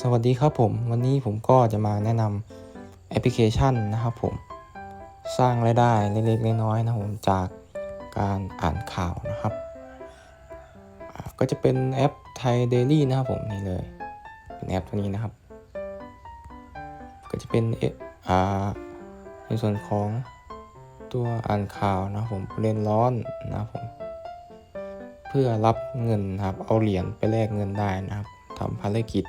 สวัสดีครับผมวันนี้ผมก็จะมาแนะนำแอปพลิเคชันนะครับผมสร้างรายได้เล็กๆน้อยๆนะผมจากการอ่านข่าวนะครับ ก็จะเป็นแอปไทยเดลี่นะครับผมนี่เลย เป็นแอปตัวนี้นะครับ ก็จะเป็นเออ่าในส่วนของตัวอ่านข่าวนะผมประเด็นร้อนนะผมเพื่อรับเงินนะครับเอาเหรียญไปแลกเงินได้นะครับทำภารกิจ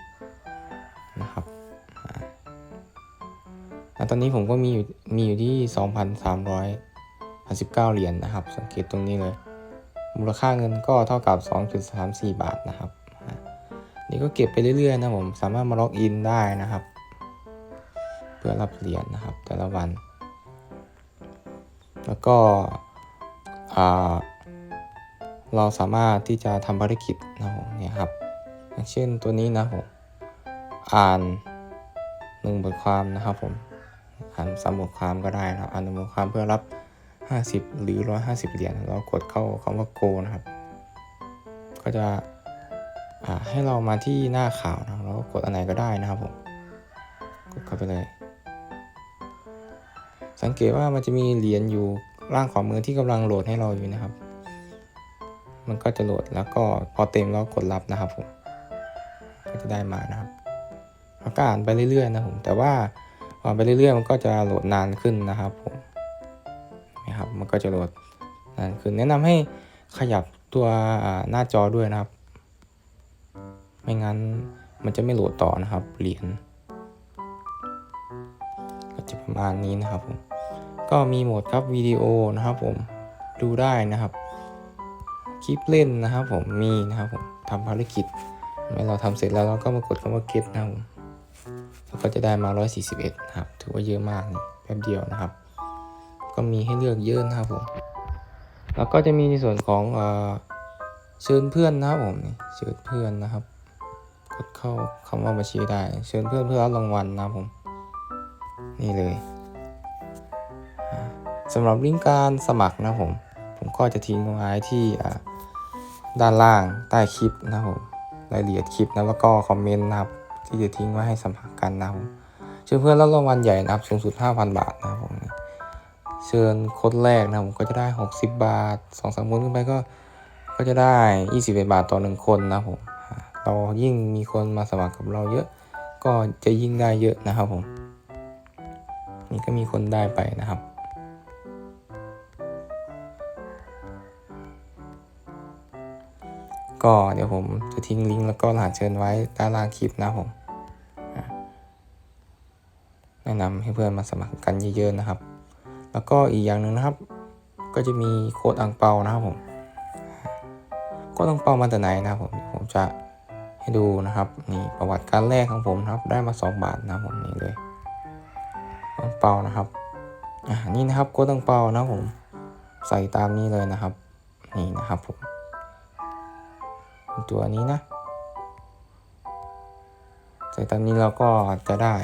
นะครับตอนนี้ผมก็มีอยู่มีอยู่ที่ 2,389เหรียญนะครับ สังเกตตรงนี้เลย มูลค่าเงินก็เท่ากับ 2.34 บาทนะครับ นี่ก็เก็บไปเรื่อยๆนะผม สามารถมาล็อกอินได้นะครับ เพื่อรับเหรียญนะครับ แต่ละวัน แล้วก็เราสามารถที่จะทำภารกิจนะครับผมเนี่ยครับ อย่างเช่นตัวนี้นะผม อ่านหนึ่งบทความนะครับผมอ่านสามบทความก็ได้นะอ่านหนึ่งบทความเพื่อรับ 50 หรือ 150 เหรียญเรากดเข้าคำว่า go นะครับ ก็จะให้เรามาที่หน้าข่าวนะครับแล้วกดอันไหนก็ได้นะครับผมกดเข้าไปเลย สังเกตว่ามันจะมีเหรียญอยู่ล่างขวามือที่กำลังโหลดให้เราอยู่นะครับ มันก็จะโหลดแล้วก็พอเต็มแล้วกดรับนะครับผมก็จะได้มานะครับ แล้วก็อ่านไปเรื่อยๆนะผมแต่ว่าอ่านไปเรื่อยๆ มันก็จะโหลดนานขึ้นนะครับผมนะครับมันก็จะโหลดนานขึ้นแนะนำให้ขยับตัวหน้าจอด้วยนะครับ ไม่งั้นมันจะไม่โหลดต่อนะครับเหรียญก็จะประมาณนี้นะครับผมก็มีโหมดครับวิดีโอนะครับผมดูได้นะครับ คลิปเล่นนะครับผมมีนะครับผมทำภารกิจเมื่อเราทำเสร็จแล้วเราก็มากดคำว่า get นะครับผม ก็จะได้มา 141นะครับถือว่าเยอะมากนี่แป๊บเดียวนะครับ ก็มีให้เลือกเยอะนะครับผมแล้วก็จะมีในส่วนของเชิญเพื่อนนะครับผมนี่เชิญเพื่อนนะครับ กดเข้าคำว่าบัญชีได้ เชิญเพื่อนเพื่อรับรางวัลนะครับผม นี่เลยอ่าสำหรับลิงก์การสมัครนะครับผม ผมก็จะทิ้งไว้ที่ด้านล่างใต้คลิปนะครับผมรายละเอียดคลิปนะแล้วก็คอมเมนต์นะครับ ที่จะทิ้งไว้ให้สมัครกันนะครับผมเชิญเพื่อนรับรางวัลใหญ่นะครับสูงสุด 5,000 บาทนะครับผมเชิญคนแรกนะผมก็จะได้ 60 บาท2องสามคนขึ้นไปก็ก็จะได้ 21 บาทต่อหนึ่งคนนะครับผมเรายิ่งมีคนมาสมัครกับเราเยอะ ก็จะยิ่งได้เยอะนะครับผมนี่ก็มีคนได้ไปนะครับก็เดี๋ยวผมจะทิ้งลิงก์แล้วก็รหัสเชิญไว้ด้านล่างคลิปนะผม นะนำให้เพื่อนมาสมัครกันเยอะๆนะครับ แล้วก็อีกอย่างหนึ่งนะครับ ก็จะมีโค้ดอังเปานะครับผมโค้ดอังเปามาจากไหนนะครับผมผมจะให้ดูนะครับนี่ประวัติการแรกของผมนะครับ ได้มา 2 บาทนะครับผมนี่เลยอังเปานะครับอ่านี่นะครับโค้ดอังเปานะผมใส่ตามนี้เลยนะครับ นี่นะครับผมตัวนี้นะ ใส่ตามนี้เราก็จะได้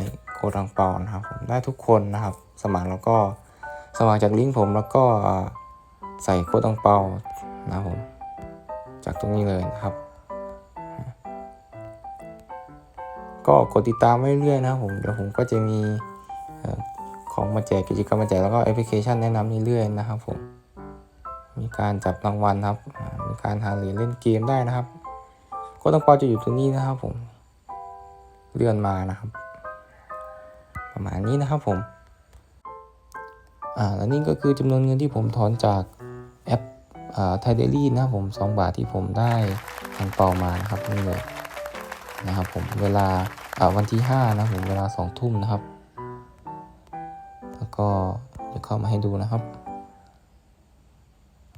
โคดังเปานะครับผมได้ทุกคนนะครับ สมัครแล้วก็สมัครจากลิงก์ผมแล้วก็ใส่โค้ดอังเปานะครับผมจากตรงนี้เลยนะครับ ก็กดติดตามไว้เรื่อยนะครับผมเดี๋ยวผมก็จะมีของมาแจกกิจกรรมมาแจกแล้วก็แอปพลิเคชันแนะนำเรื่อยๆนะครับผมมีการจับรางวัลครับ มีการหาเหรียญเล่นเกมได้นะครับโค้ดตังเปาจะอยู่ตรงนี้นะครับผม เลื่อนมานะครับ ประมาณนี้นะครับผมอ่าแล้วนี่ก็คือจำนวนเงินที่ผมถอนจากแอปอ่าไทเดลี่นะครับผม 2 บาทที่ผมได้ทางเปามานะครับนี่เลยนะครับผมเวลาอ่าวันที่ 5 นะผมเวลา 2 ทุ่มนะครับ แล้วก็เดี๋ยวเข้ามาให้ดูนะครับ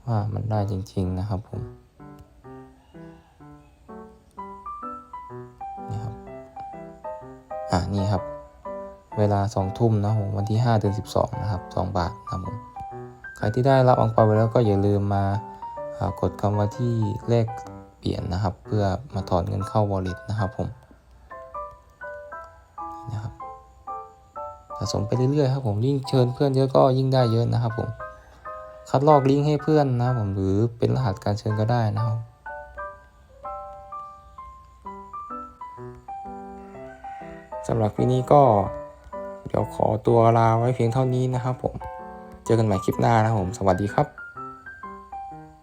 ว่ามันได้จริง ๆนะครับผมนี่ครับ อะนี่ครับ เวลาสองทุ่มนะผมวันที่ 5 เดือน 12 นะครับ 2 บาทนะผมใครที่ได้รับอังเปาไปแล้วก็อย่าลืมมากดคำว่าที่เลขเปลี่ยนนะครับ เพื่อมาถอนเงินเข้า wallet นะครับผมนะครับสะสมไปเรื่อยๆครับผมยิ่งเชิญเพื่อนเยอะก็ยิ่งได้เยอะนะครับผมคัดลอกลิงก์ให้เพื่อนนะผมหรือเป็นรหัสการเชิญก็ได้นะครับสำหรับคลินี้ก็ เดี๋ยวขอตัวลาไว้เพียงเท่านี้นะครับผม เจอกันใหม่คลิปหน้านะครับผม สวัสดีครับ